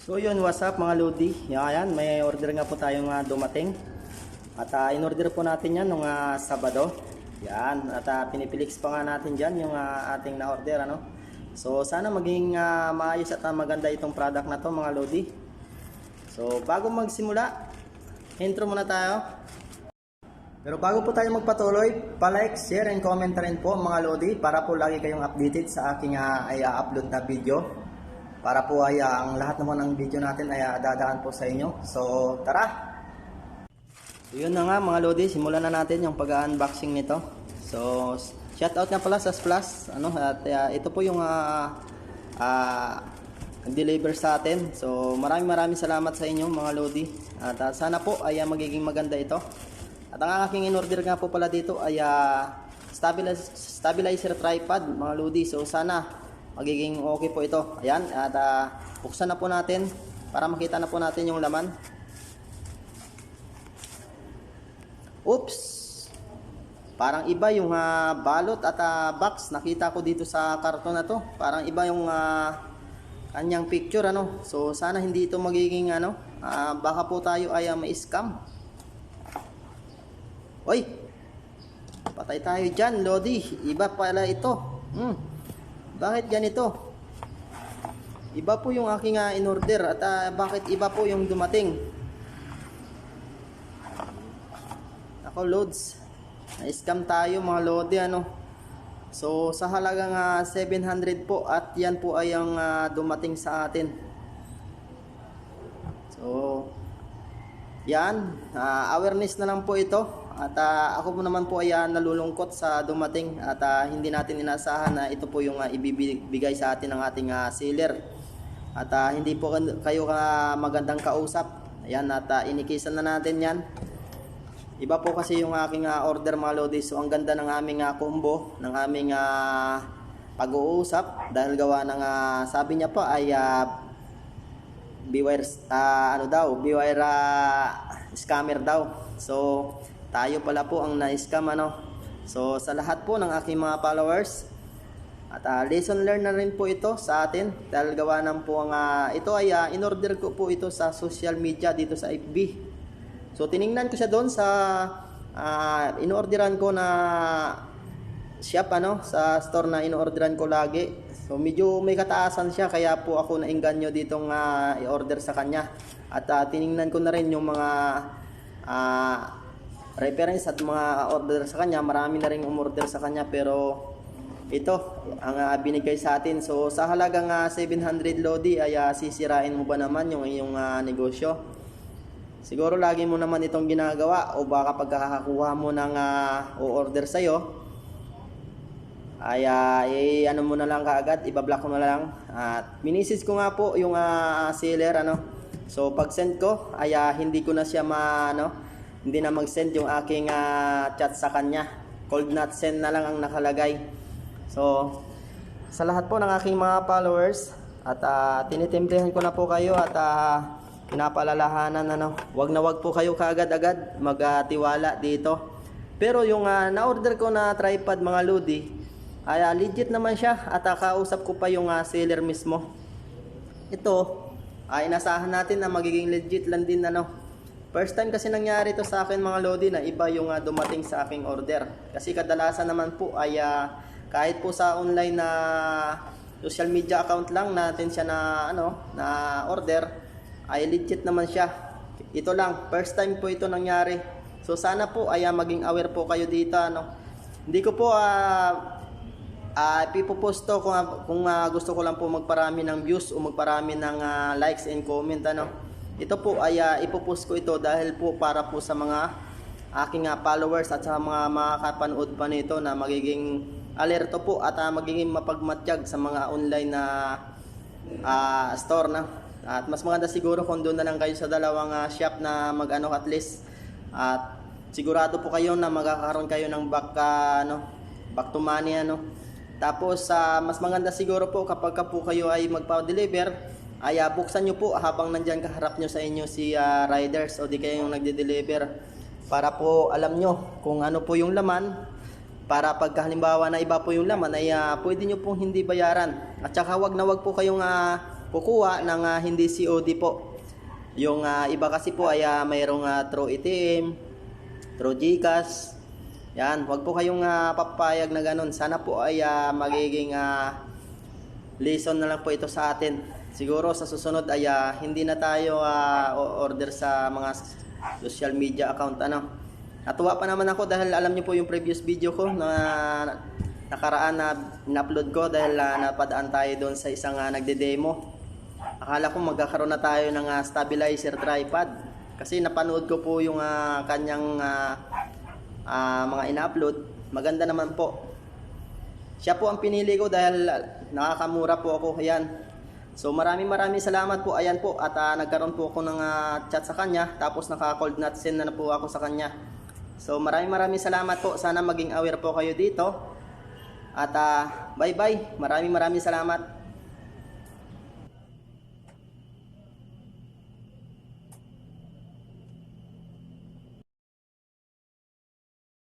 So yun, what's up mga Lodi? Yan, may order nga po tayong ah, dumating. At ah, in-order po natin yan nung ah, Sabado. Yan, at uh, pinipilix pa nga natin dyan yung ah, ating na-order. Ano? So sana maging ah, maayos at ah, maganda itong product na to mga Lodi. So bago magsimula, intro muna tayo. Pero bago po tayo magpatuloy, pa-like, share, and comment rin po mga Lodi para po lagi kayong updated sa aking ah, ay ah, upload na video. Para po ay ah, ang lahat naman ng video natin ay ah, dadaan po sa inyo. So tara! So yun na nga mga Lodi, simulan na natin yung pag-unboxing nito. So shout out nga pala sa Splash. Ano, at ah, ito po yung ah, ah, nag-deliver sa atin. So maraming maraming salamat sa inyo mga Lodi. At ah, sana po ay ah, magiging maganda ito. At ang aking in-order nga po pala dito ay ah, stabilizer, stabilizer tripod mga Lodi. So sana magiging okay po ito. Ayan, at ah, buksan na po natin para makita na po natin yung laman. Oops! Parang iba yung ah, balot at ah, box nakita ko dito sa karton na to. Parang iba yung ah, kanyang picture ano. So sana hindi ito magiging ano, ah, baka po tayo ay ah, ma-scam. Oy! Patay tayo dyan, Lodi. Iba pala ito. Hmm. Bakit ganito? Iba po yung aking ah, in-order at ah, bakit iba po yung dumating? Ako, loads. Na-scam tayo mga Lodi, ano. So, sa halagang ah, 700 po at yan po ay ang ah, dumating sa atin. So, yan. ah, awareness na lang po ito. At ah, ako po naman po ay ah, nalulungkot sa dumating at ah, hindi natin inasahan na ito po yung ah, ibibigay sa atin ng ating ah, seller. At ah, hindi po kayo ka magandang kausap. Ayan, at ah, inikisan na natin yan. Iba po kasi yung aking ah, order mga Lodi. So ang ganda ng aming ah, combo, ng aming ah, pag-uusap dahil gawa ng ah, sabi niya po ay ah, beware ah, ano daw, beware ah, scammer daw. So tayo pala po ang na-scam ano. So sa lahat po ng aking mga followers at ah, lesson learned na rin po ito sa atin dahil gawa ng po ang ah, ito ay ah, in-order ko po ito sa social media dito sa FB. So tiningnan ko siya doon sa ah, inorderan ko na shop ano sa store na inorderan ko lagi. So medyo may kataasan siya kaya po ako nainganyo ditong ah, i-order sa kanya. At ah, tiningnan ko na rin yung mga ah, reference at mga order sa kanya. Marami na rin umorder sa kanya pero ito ang ah, binigay sa atin. So sa halagang ah, 700 Lodi ay ah, sisirain mo ba naman yung iyong ah, negosyo? Siguro lagi mo naman itong ginagawa o baka pagkakakuha mo ng uh, o-order sa'yo, ay uh, eh, ano mo na lang kaagad, ibablock mo na lang. At minisis ko nga po yung ah, seller ano. So pag send ko ay ah, hindi ko na siya ma ano, hindi na mag-send yung aking ah, chat sa kanya. Cold not send na lang ang nakalagay. So sa lahat po ng aking mga followers at uh, tinitemplehan ko na po kayo at ah, pinapaalalahanan ano, wag na wag po kayo kaagad-agad magtiwala dito. Pero yung ah, na-order ko na tripod mga lodi, ay ah, legit naman siya at ah, kausap ko pa yung ah, seller mismo. Ito, ay inasahan natin na magiging legit lang din ano. First time kasi nangyari to sa akin mga lodi na iba yung ah, dumating sa aking order. Kasi kadalasan naman po ay ah, kahit po sa online na social media account lang natin siya na ano na order ay legit naman siya. Ito lang, first time po ito nangyari. So sana po ay ah, maging aware po kayo dito ano. Hindi ko po ah ah ipopost to kung kung ah, gusto ko lang po magparami ng views o magparami ng ah, likes and comment ano. Ito po ay ah, ipopost ko ito dahil po para po sa mga aking ah, followers at sa mga makakapanood pa nito na magiging alerto po at ah, magiging mapagmatyag sa mga online na ah, store na. At mas maganda siguro kung doon na lang kayo sa dalawang ah, shop na mag-ano at least at sigurado po kayo na magkakaroon kayo ng back ah, ano back to money ano. Tapos ah, mas maganda siguro po kapag ka po kayo ay magpa-deliver ay ah, buksan nyo po habang nandyan kaharap nyo sa inyo si ah, riders o di kayo yung nagde-deliver para po alam nyo kung ano po yung laman para pagka halimbawa na iba po yung laman ay ah, pwede nyo pong hindi bayaran at saka wag na wag po kayong ah, kukuha ng ah, hindi COD po. Yung ah, iba kasi po ay ah, mayroong ah, True ATM, True GCash. Yan, wag po kayong ah, papayag na ganun. Sana po ay ah, magiging ah, lesson na lang po ito sa atin. Siguro sa susunod ay ah, hindi na tayo o- order sa mga social media account ano. Natuwa pa naman ako dahil alam niyo po yung previous video ko na nakaraan na in-upload ko dahil ah, napadaan tayo doon sa isang ah, nagde-demo. Akala ko magkakaroon na tayo ng ah, stabilizer tripod kasi napanood ko po yung ah, kanyang ah, ah, mga in-upload. Maganda naman po. Siya po ang pinili ko dahil nakakamura po ako. Ayan. So maraming maraming salamat po. Ayan po. At ah, nagkaroon po ako ng ah, chat sa kanya. Tapos naka-cold not send na, na po ako sa kanya. So maraming maraming salamat po. Sana maging aware po kayo dito. At ah, bye bye. Maraming maraming salamat.